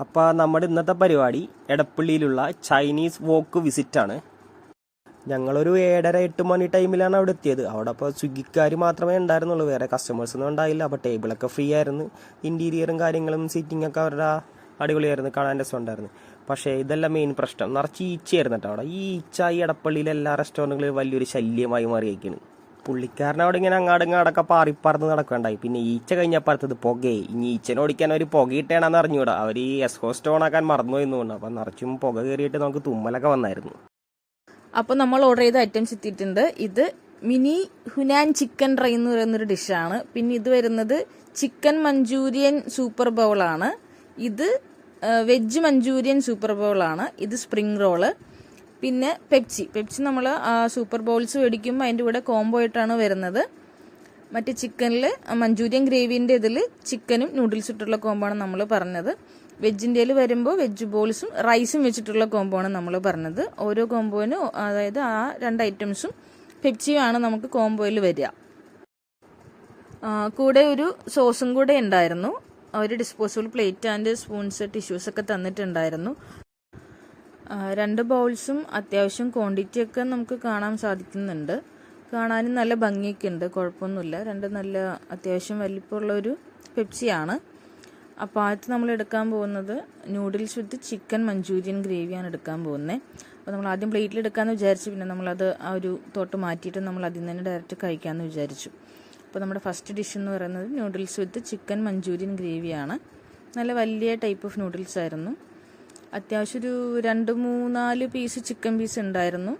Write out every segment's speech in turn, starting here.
അപ്പോൾ നമ്മുടെ ഇന്നത്തെ പരിപാടി എടപ്പള്ളിയിലുള്ള ചൈനീസ് വോക്ക് വിസിറ്റാണ് ഞങ്ങളൊരു ഏഴര എട്ട് മണി ടൈമിലാണ് അവിടെ എത്തിയത്. അവിടെ അപ്പോൾ സ്വിഗ്ഗിക്കാർ മാത്രമേ ഉണ്ടായിരുന്നുള്ളൂ. വേറെ കസ്റ്റമേഴ്സ് ഒന്നും ഉണ്ടായില്ല. അപ്പോൾ ടേബിളൊക്കെ ഫ്രീ ആയിരുന്നു. ഇന്റീരിയറും കാര്യങ്ങളും സീറ്റിംഗ് ഒക്കെ അവരുടെ അടിപൊളിയായിരുന്നു. കാണാൻ രസമുണ്ടായിരുന്നു. പക്ഷേ ഇതല്ല മെയിൻ പ്രശ്നം. നിറച്ച് ഈച്ചയായിരുന്നു കേട്ടോ അവിടെ. ഈ ഈച്ച ഈ എടപ്പള്ളിയിലെ എല്ലാ റെസ്റ്റോറന്റുകളിലും വലിയൊരു ശല്യമായി മാറിയിരിക്കുന്നു പുള്ളിക്കാരൻ അവിടെ ഇങ്ങനെ അങ്ങാടും ഇങ്ങാടൊക്കെ പാറിപ്പറന്ന് നടക്കണ്ടായി പിന്നെ ഈച്ച കഴിഞ്ഞപ്പോൾ അടുത്തത് പുകയെ ഇനി ഈച്ചനെ ഓടിക്കാൻ ഒരു പുകയിട്ടേണെന്ന് അറിഞ്ഞൂടാ. അവർ ഈ എസ്കോസ്റ്റ് ഓണാക്കാൻ മറന്നുപോയി എന്ന് തോന്നുന്നു. അപ്പം നിറച്ചും പുക കയറിയിട്ട് നമുക്ക് തുമ്മലൊക്കെ വന്നായിരുന്നു. അപ്പോൾ നമ്മൾ ഓർഡർ ചെയ്ത ഐറ്റംസ് എത്തിയിട്ടുണ്ട്. ഇത് മിനി ഹുനാൻ ചിക്കൻ ഡ്രൈ എന്ന് പറയുന്നൊരു ഡിഷാണ് പിന്നെ ഇത് വരുന്നത് ചിക്കൻ മഞ്ചൂരിയൻ സൂപ്പർ ബൗളാണ് ഇത് വെജ് മഞ്ചൂരിയൻ സൂപ്പർ ബൗളാണ് ഇത് സ്പ്രിംഗ് റോൾ പിന്നെ പെപ്സി. പെപ്സി നമ്മൾ സൂപ്പർ ബോൾസ് മേടിക്കുമ്പോൾ അതിന്റെ കൂടെ കോംബോ ആയിട്ടാണ് വരുന്നത്. മറ്റേ ചിക്കനിൽ മഞ്ചൂരിയൻ ഗ്രേവിന്റെ ഇതിൽ ചിക്കനും നൂഡിൽസ് ഇട്ടുള്ള കോംബോ ആണ് നമ്മൾ പറഞ്ഞത്. വെജിന്റെ വരുമ്പോൾ വെജ് ബോൾസും റൈസും വെച്ചിട്ടുള്ള കോംബോ ആണ് നമ്മൾ പറഞ്ഞത്. ഓരോ കോംബോയിനും അതായത് ആ രണ്ട് ഐറ്റംസും പെപ്സിയുമാണ് നമുക്ക് കോംബോയിൽ വരിക. കൂടെ ഒരു സോസും കൂടെ ഉണ്ടായിരുന്നു. ഒരു disposable plate and spoons tissues ഒക്കെ തന്നിട്ടുണ്ടായിരുന്നു. രണ്ട് ബൗൾസും അത്യാവശ്യം ക്വാണ്ടിറ്റി ഒക്കെ നമുക്ക് കാണാൻ സാധിക്കുന്നുണ്ട്. കാണാനും നല്ല ഭംഗിയൊക്കെ ഉണ്ട് കുഴപ്പമൊന്നുമില്ല. രണ്ട് നല്ല അത്യാവശ്യം വലിപ്പമുള്ള ഒരു പെപ്സിയാണ്. അപ്പോൾ ആദ്യത്തെ നമ്മൾ എടുക്കാൻ പോകുന്നത് നൂഡിൽസ് വിത്ത് ചിക്കൻ മഞ്ചൂരിയൻ ഗ്രേവിയാണ് എടുക്കാൻ പോകുന്നത്. അപ്പോൾ നമ്മൾ ആദ്യം പ്ലേറ്റിൽ എടുക്കാമെന്ന് വിചാരിച്ചു. പിന്നെ നമ്മളത് ആ ഒരു തോട്ട് മാറ്റിയിട്ട് നമ്മൾ അതിൽ നിന്ന് ഡയറക്റ്റ് കഴിക്കാമെന്ന് വിചാരിച്ചു. അപ്പോൾ നമ്മുടെ ഫസ്റ്റ് ഡിഷ് എന്ന് പറയുന്നത് നൂഡിൽസ് വിത്ത് ചിക്കൻ മഞ്ചൂരിയൻ ഗ്രേവിയാണ്. നല്ല വലിയ ടൈപ്പ് ഓഫ് നൂഡിൽസ് ആയിരുന്നു. അത്യാവശ്യം ഒരു രണ്ട് മൂന്നാൽ പീസ് ചിക്കൻ പീസ് ഉണ്ടായിരുന്നു.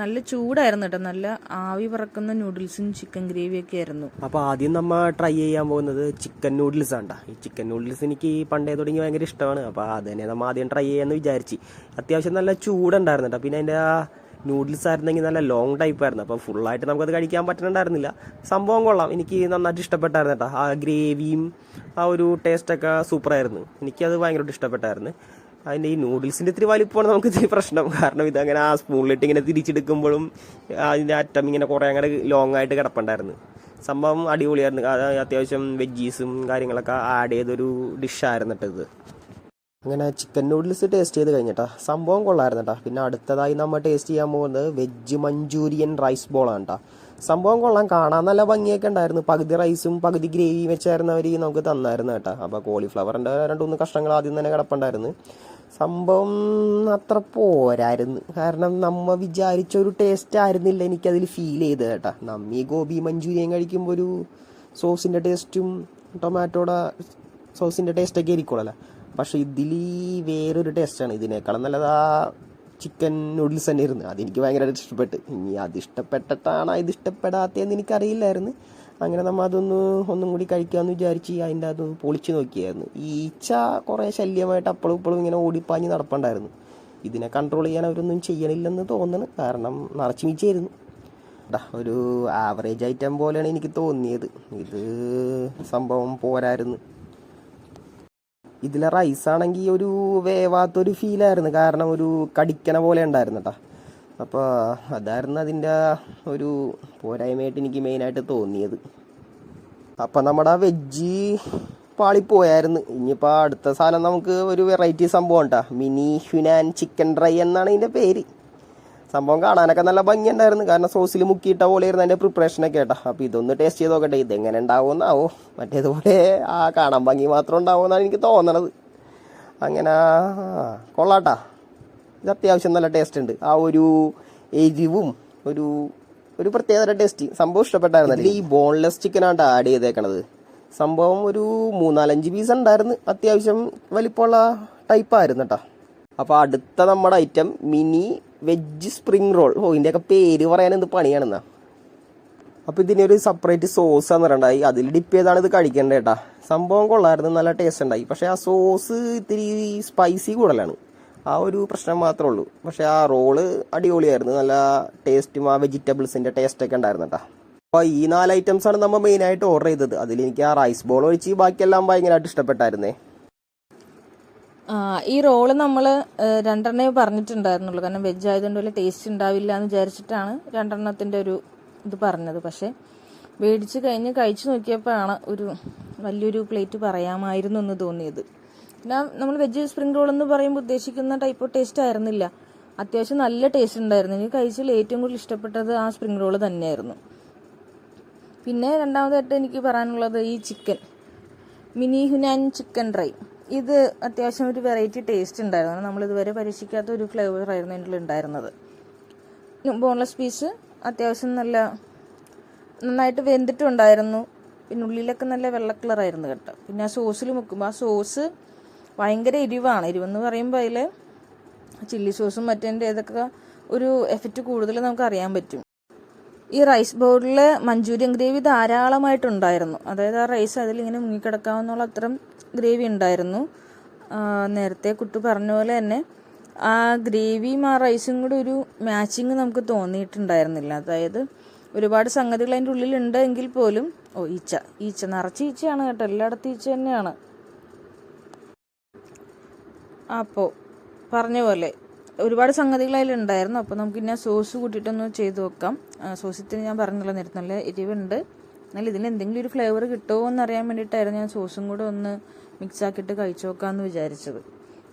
നല്ല ചൂടായിരുന്നു കേട്ടോ നല്ല ആവി പറക്കുന്ന നൂഡിൽസും ചിക്കൻ ഗ്രേവിയൊക്കെ ആയിരുന്നു. അപ്പോൾ ആദ്യം നമ്മൾ ട്രൈ ചെയ്യാൻ പോകുന്നത് ചിക്കൻ നൂഡിൽസ് ആണ്ടാ ഈ ചിക്കൻ നൂഡിൽസ് എനിക്ക് പണ്ടേ തുടങ്ങി ഭയങ്കര ഇഷ്ടമാണ്. അപ്പോൾ അത് തന്നെ നമ്മൾ ആദ്യം ട്രൈ ചെയ്യാന്ന് വിചാരിച്ച്. അത്യാവശ്യം നല്ല ചൂടുണ്ടായിരുന്നു കേട്ടോ പിന്നെ അതിന്റെ നൂഡിൽസ് ആയിരുന്നെങ്കിൽ നല്ല ലോങ് ടൈപ്പ് ആയിരുന്നു. അപ്പോൾ ഫുള്ളായിട്ട് നമുക്കത് കഴിക്കാൻ പറ്റുന്നുണ്ടായിരുന്നില്ല സംഭവം കൊള്ളാം. എനിക്ക് നന്നായിട്ട് ഇഷ്ടപ്പെട്ടായിരുന്നു കേട്ടോ ആ ഗ്രേവിയും ആ ഒരു ടേസ്റ്റ് ടേസ്റ്റൊക്കെ സൂപ്പറായിരുന്നു എനിക്കത് ഭയങ്കരമായിട്ട് ഇഷ്ടപ്പെട്ടായിരുന്നു. അതിന്റെ ഈ നൂഡിൽസിന്റെ ഇത്തിരി വലിപ്പമാണ് നമുക്ക് ഇത്തിരി പ്രശ്നം. കാരണം ഇതങ്ങനെ ആ സ്പൂണിലിട്ട് ഇങ്ങനെ തിരിച്ചെടുക്കുമ്പോഴും അതിന്റെ അറ്റം ഇങ്ങനെ കുറേ അങ്ങനെ ലോങ് ആയിട്ട് കിടപ്പുണ്ടായിരുന്നു. സംഭവം അടിപൊളിയായിരുന്നു. അത് അത്യാവശ്യം വെജീസും കാര്യങ്ങളൊക്കെ ആഡ് ചെയ്തൊരു ഡിഷായിരുന്നു കേട്ടോ ഇത്. അങ്ങനെ ചിക്കൻ നൂഡിൽസ് ടേസ്റ്റ് ചെയ്ത് കഴിഞ്ഞിട്ടാ. സംഭവം കൊള്ളായിരുന്നു കേട്ടോ പിന്നെ അടുത്തതായി നമ്മൾ ടേസ്റ്റ് ചെയ്യാൻ പോകുന്നത് വെജ് മഞ്ചൂരിയൻ റൈസ് ബോളാണ് കേട്ടോ സംഭവം കൊള്ളാം. കാണാൻ നല്ല ഭംഗിയൊക്കെ ഉണ്ടായിരുന്നു. പകുതി റൈസും പകുതി ഗ്രേവിയും വെച്ചായിരുന്നു അവർ നമുക്ക് തന്നായിരുന്നു കേട്ടോ. അപ്പോൾ കോളിഫ്ലവറിന്റെ രണ്ട് മൂന്ന് കഷ്ണങ്ങൾ ആദ്യം തന്നെ കിടപ്പുണ്ടായിരുന്നു. സംഭവം അത്ര പോരായിരുന്നു. കാരണം നമ്മ വിചാരിച്ച ഒരു ടേസ്റ്റ് ആയിരുന്നില്ല എനിക്കതിൽ ഫീൽ ചെയ്തത് കേട്ടോ. നമ്മ ഈ ഗോബി മഞ്ചൂരിയൻ കഴിക്കുമ്പോൾ ഒരു സോസിന്റെ ടേസ്റ്റും ടൊമാറ്റോയുടെ സോസിന്റെ ടേസ്റ്റൊക്കെ ആയിരിക്കുമല്ലോ പക്ഷേ ഇതിൽ വേറൊരു ടേസ്റ്റാണ് ഇതിനേക്കാളും നല്ലത് ചിക്കൻ നൂഡിൽസ് തന്നെ ഇരുന്ന്. അതെനിക്ക് ഭയങ്കരമായിട്ട് ഇഷ്ടപ്പെട്ട്. ഇനി അത് ഇഷ്ടപ്പെട്ടിട്ടാണ് ഇത് ഇഷ്ടപ്പെടാത്തതെന്ന് എനിക്കറിയില്ലായിരുന്നു. അങ്ങനെ നമ്മൾ അതൊന്ന് ഒന്നും കൂടി കഴിക്കാമെന്ന് വിചാരിച്ച് അതിന്റെ അതൊന്ന് പൊളിച്ച് നോക്കിയായിരുന്നു. ഈച്ച കുറേ ശല്യമായിട്ട് അപ്പോഴും ഇപ്പോഴും ഇങ്ങനെ ഓടിപ്പാഞ്ഞ് നടപ്പുണ്ടായിരുന്നു. ഇതിനെ കൺട്രോൾ ചെയ്യാൻ അവരൊന്നും ചെയ്യണില്ലെന്ന് തോന്നുന്നു കാരണം നിറച്ച് മീച്ചായിരുന്നു ഒരു ആവറേജ് ഐറ്റം പോലെയാണ് എനിക്ക് തോന്നിയത്. ഇത് സംഭവം പോരായിരുന്നു. ഇതിലെ റൈസ് ആണെങ്കിൽ ഒരു വേവാത്തൊരു ഫീലായിരുന്നു കാരണം ഒരു കടിക്കണ പോലെ ഉണ്ടായിരുന്നു കേട്ടോ അപ്പോൾ അതായിരുന്നു അതിന്റെ ഒരു പോരായ്മയായിട്ട് എനിക്ക് മെയിനായിട്ട് തോന്നിയത്. അപ്പം നമ്മുടെ വെജ് പാളിപ്പോയായിരുന്നു. ഇനിയിപ്പോൾ അടുത്ത സാധനം നമുക്ക് ഒരു വെറൈറ്റി സംഭവം കേട്ടോ മിനി ഹ്യുനാൻ ചിക്കൻ ഡ്രൈ എന്നാണ് ഇതിന്റെ പേര്. സംഭവം കാണാനൊക്കെ നല്ല ഭംഗിയുണ്ടായിരുന്നു. കാരണം സോസിൽ മുക്കിയിട്ട പോലെയായിരുന്നു അതിന്റെ പ്രിപ്പറേഷനൊക്കെ കേട്ടോ. അപ്പോൾ ഇതൊന്ന് ടേസ്റ്റ് ചെയ്ത് നോക്കട്ടെ. ഇതെങ്ങനെ ഉണ്ടാവുമെന്നാവോ. മറ്റേതുപോലെ ആ കാണാൻ ഭംഗി മാത്രം ഉണ്ടാവുമെന്നാണ് എനിക്ക് തോന്നണത്. അങ്ങനെ കൊള്ളാട്ടാ. ഇത് അത്യാവശ്യം നല്ല ടേസ്റ്റ് ഉണ്ട്. ആ ഒരു എരിവും ഒരു ഒരു പ്രത്യേകതര ടേസ്റ്റ് സംഭവം ഇഷ്ടപ്പെട്ടായിരുന്നു ഈ ബോൺലെസ് ചിക്കനാണ് ആഡ് ചെയ്തേക്കണത്. സംഭവം ഒരു മൂന്നാലഞ്ച് പീസ് ഉണ്ടായിരുന്നു. അത്യാവശ്യം വലിപ്പമുള്ള ടൈപ്പായിരുന്നു കേട്ടോ. അപ്പോൾ അടുത്ത നമ്മുടെ item mini veg spring roll. ഓ ഇതിന്റെയൊക്കെ പേര് പറയാൻ എന്ത് പണിയാണെന്നാ അപ്പോൾ ഇതിനൊരു സെപ്പറേറ്റ് സോസ് എന്നിട്ടുണ്ടായി അതിൽ ഡിപ്പ് ചെയ്താണ് ഇത് കഴിക്കേണ്ടത് കേട്ടാ സംഭവം കൊള്ളായിരുന്നു നല്ല ടേസ്റ്റ് ഉണ്ടായി. പക്ഷേ ആ സോസ് ഇത്തിരി സ്പൈസി കൂടുതലാണ്. ആ ഒരു പ്രശ്നം മാത്രമേ ഉള്ളൂ. പക്ഷേ ആ റോൾ അടിപൊളിയായിരുന്നു. നല്ല ടേസ്റ്റും ആ വെജിറ്റബിൾസിന്റെ ടേസ്റ്റൊക്കെ ഉണ്ടായിരുന്നു കേട്ടോ അപ്പോൾ ഈ നാല് ഐറ്റംസ് ആണ് നമ്മൾ മെയിനായിട്ട് ഓർഡർ ചെയ്തത്. അതിൽ എനിക്ക് ആ റൈസ് ബോൾ ഒഴിച്ച് ബാക്കിയെല്ലാം ഭയങ്കരമായിട്ട് ഇഷ്ടപ്പെട്ടായിരുന്നേ. ഈ റോൾ നമ്മൾ രണ്ടെണ്ണേ പറഞ്ഞിട്ടുണ്ടായിരുന്നുള്ളൂ. കാരണം വെജ് ആയതുകൊണ്ട് വലിയ ടേസ്റ്റ് ഉണ്ടാവില്ല എന്ന് വിചാരിച്ചിട്ടാണ് രണ്ടെണ്ണത്തിന്റെ ഒരു ഇത് പറഞ്ഞത്. പക്ഷേ മേടിച്ച് കഴിഞ്ഞ് കഴിച്ചു നോക്കിയപ്പോഴാണ് ഒരു വലിയൊരു പ്ലേറ്റ് പറയാമായിരുന്നു എന്ന് തോന്നിയത്. പിന്നെ നമ്മൾ വെജ് സ്പ്രിംഗ് റോൾ എന്ന് പറയുമ്പോൾ ഉദ്ദേശിക്കുന്ന ടൈപ്പ് ഓഫ് ടേസ്റ്റ് ആയിരുന്നില്ല. അത്യാവശ്യം നല്ല ടേസ്റ്റ് ഉണ്ടായിരുന്നു. എനിക്ക് കഴിച്ചതിൽ ഏറ്റവും കൂടുതൽ ഇഷ്ടപ്പെട്ടത് ആ സ്പ്രിംഗ് റോൾ തന്നെയായിരുന്നു. പിന്നെ രണ്ടാമതായിട്ട് എനിക്ക് പറയാനുള്ളത് ഈ chicken mini Hunan chicken dry ഇത് അത്യാവശ്യം ഒരു വെറൈറ്റി ടേസ്റ്റ് ഉണ്ടായിരുന്നു. നമ്മൾ ഇതുവരെ പരീക്ഷിക്കാത്ത ഒരു ഫ്ലേവർ ആയിരുന്നു ഇതിൽ ഉണ്ടായിരുന്നത്. ബോൺലെസ് പീസ് അത്യാവശ്യം നല്ല നന്നായിട്ട് വെന്തിട്ടുണ്ടായിരുന്നു. പിന്നെ ഉള്ളിലൊക്കെ നല്ല വെള്ള കളറായിരുന്നു കേട്ടോ. പിന്നെ ആ സോസിൽ മുക്കുമ്പോൾ ആ സോസ് ഭയങ്കര എരിവാണ്. എരിവെന്ന് പറയുമ്പോൾ അതിൽ ചില്ലി സോസും മറ്റേന്റെ ഇതൊക്കെ ഒരു എഫക്റ്റ് കൂടുതൽ നമുക്ക് അറിയാൻ പറ്റും. ഈ റൈസ് ബൗളിൽ മഞ്ചൂരിയൻ ഗ്രേവി ധാരാളമായിട്ടുണ്ടായിരുന്നു. അതായത് ആ റൈസ് അതിലിങ്ങനെ മുങ്ങിക്കിടക്കാവുന്നുള്ള അത്രയും ഗ്രേവി ഉണ്ടായിരുന്നു. നേരത്തെ കുട്ടി പറഞ്ഞ പോലെ തന്നെ ആ ഗ്രേവിയും ആ റൈസും കൂടെ ഒരു മാച്ചിങ് നമുക്ക് തോന്നിയിട്ടുണ്ടായിരുന്നില്ല. അതായത് ഒരുപാട് സംഗതികൾ അതിന്റെ ഉള്ളിലുണ്ട് എങ്കിൽ പോലും. ഓ ഈച്ച. ഈച്ച. നിറച്ച് ഈച്ചയാണ് കേട്ടോ. എല്ലായിടത്തും ഈച്ച തന്നെയാണ്. അപ്പോൾ പറഞ്ഞ പോലെ ഒരുപാട് സംഗതികൾ അതിലുണ്ടായിരുന്നു അപ്പോൾ നമുക്ക് ഇനി ആ സോസ് കൂട്ടിയിട്ടൊന്ന് ചെയ്ത് നോക്കാം സോസിത്തിന് ഞാൻ പറഞ്ഞല്ലോ നേരത്തെ നല്ല എരിവുണ്ട്. എന്നാൽ ഇതിന് എന്തെങ്കിലും ഒരു ഫ്ലേവർ കിട്ടുമോ എന്ന് അറിയാൻ വേണ്ടിയിട്ടായിരുന്നു ഞാൻ സോസും കൂടെ ഒന്ന് മിക്സ് ആക്കിയിട്ട് കഴിച്ചു നോക്കാമെന്ന് വിചാരിച്ചത്.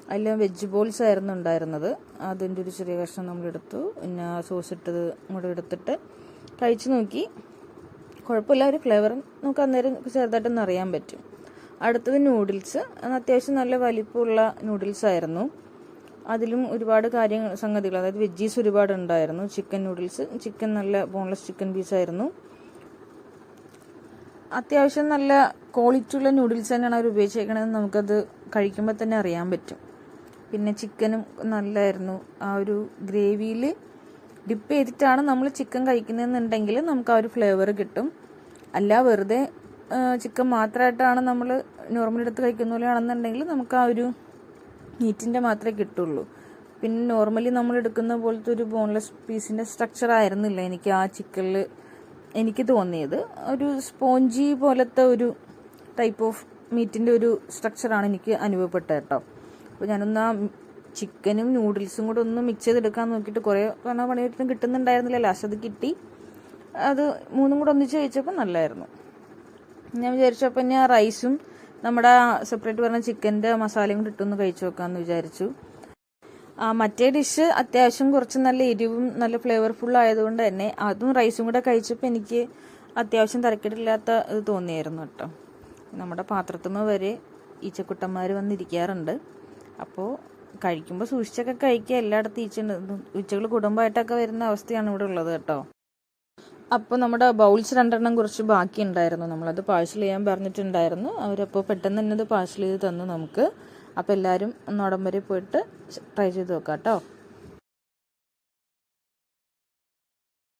അതിൽ വെജ് ബോൾസ് ആയിരുന്നു ഉണ്ടായിരുന്നത്. അതിന്റെ ഒരു ചെറിയ കഷ്ണം നമ്മളെടുത്തു പിന്നെ സോസ് ഇട്ടത് കൂടെ എടുത്തിട്ട് കഴിച്ചു നോക്കി. കുഴപ്പമില്ല ഒരു ഫ്ലേവർ നമുക്ക് അന്നേരം ചെറുതായിട്ടൊന്ന് അറിയാൻ പറ്റും. അടുത്തത് നൂഡിൽസ് അത് അത്യാവശ്യം നല്ല വലിപ്പമുള്ള നൂഡിൽസ് ആയിരുന്നു. അതിലും ഒരുപാട് കാര്യങ്ങൾ സംഗതികൾ അതായത് വെജീസ് ഒരുപാട് ഉണ്ടായിരുന്നു ചിക്കൻ നൂഡിൽസ് ചിക്കൻ നല്ല ബോൺലെസ് ചിക്കൻ പീസ് ആയിരുന്നു. അത്യാവശ്യം നല്ല ക്വാളിറ്റി ഉള്ള നൂഡിൽസ് തന്നെയാണ് അവർ ഉപയോഗിച്ചേക്കണതെന്ന് നമുക്കത് കഴിക്കുമ്പോൾ തന്നെ അറിയാൻ പറ്റും. പിന്നെ ചിക്കനും നല്ലായിരുന്നു. ആ ഒരു ഗ്രേവിയിൽ ഡിപ്പ് ചെയ്തിട്ടാണ് നമ്മൾ ചിക്കൻ കഴിക്കുന്നതെന്നുണ്ടെങ്കിൽ നമുക്ക് ആ ഒരു ഫ്ലേവർ കിട്ടും. അല്ല വെറുതെ ചിക്കൻ മാത്രമായിട്ടാണ് നമ്മൾ നോർമൽ എടുത്ത് കഴിക്കുന്ന പോലെയാണെന്നുണ്ടെങ്കിൽ നമുക്ക് ആ ഒരു മീറ്റിന്റെ മാത്രമേ കിട്ടുള്ളൂ. പിന്നെ നോർമലി നമ്മൾ എടുക്കുന്ന പോലത്തെ ഒരു ബോൺലെസ് പീസിന്റെ സ്ട്രക്ചർ ആയിരുന്നില്ല എനിക്ക് ആ ചിക്കനിൽ എനിക്ക് തോന്നിയത്. ഒരു സ്പോഞ്ചി പോലത്തെ ഒരു ടൈപ്പ് ഓഫ് മീറ്റിന്റെ ഒരു സ്ട്രക്ചറാണ് എനിക്ക് അനുഭവപ്പെട്ടത് കേട്ടോ. അപ്പോൾ ഞാനൊന്ന് ആ ചിക്കനും നൂഡിൽസും കൂടെ ഒന്ന് മിക്സ് ചെയ്തെടുക്കാൻ നോക്കിയിട്ട് കുറേ പറഞ്ഞാൽ പണിയായിട്ടും കിട്ടുന്നുണ്ടായിരുന്നില്ല. ലാസ്റ്റ് അത് കിട്ടി. അത് മൂന്നും കൂടെ ഒന്നിച്ച് കഴിച്ചപ്പോൾ നല്ലായിരുന്നു. ഞാൻ വിചാരിച്ചപ്പോൾ ഞാൻ റൈസും നമ്മുടെ സെപ്പറേറ്റ് പറഞ്ഞ ചിക്കന്റെ മസാലയും കൂടി ഇട്ടൊന്ന് കഴിച്ചു നോക്കാമെന്ന് വിചാരിച്ചു. മറ്റേ ഡിഷ് അത്യാവശ്യം കുറച്ച് നല്ല എരിവും നല്ല ഫ്ലേവർഫുൾ ആയതുകൊണ്ട് തന്നെ അതും റൈസും കൂടെ കഴിച്ചപ്പോൾ എനിക്ക് അത്യാവശ്യം തരക്കേടില്ലാത്ത ഇത് തോന്നിയായിരുന്നു കേട്ടോ. നമ്മുടെ പാത്രത്തുമ്മ വരെ ഈച്ചക്കുട്ടന്മാർ വന്നിരിക്കാറുണ്ട്. അപ്പോൾ കഴിക്കുമ്പോൾ സൂക്ഷിച്ചൊക്കെ കഴിക്കുക. എല്ലായിടത്തും ഈച്ച ഉച്ചകൾ കുടുംബമായിട്ടൊക്കെ വരുന്ന അവസ്ഥയാണ് ഇവിടെ ഉള്ളത് കേട്ടോ. അപ്പോൾ നമ്മുടെ ബൗൾസ് രണ്ടെണ്ണം കുറച്ച് ബാക്കി ഉണ്ടായിരുന്നു നമ്മളത് പാഴ്സൽ ചെയ്യാൻ പറഞ്ഞിട്ടുണ്ടായിരുന്നു. അവരപ്പോൾ പെട്ടെന്ന് തന്നെ അത് പാഴ്സൽ ചെയ്ത് തന്നു നമുക്ക്. അപ്പോൾ എല്ലാവരും ഒന്നോടം വരെ പോയിട്ട് ട്രൈ ചെയ്ത് നോക്കാം കേട്ടോ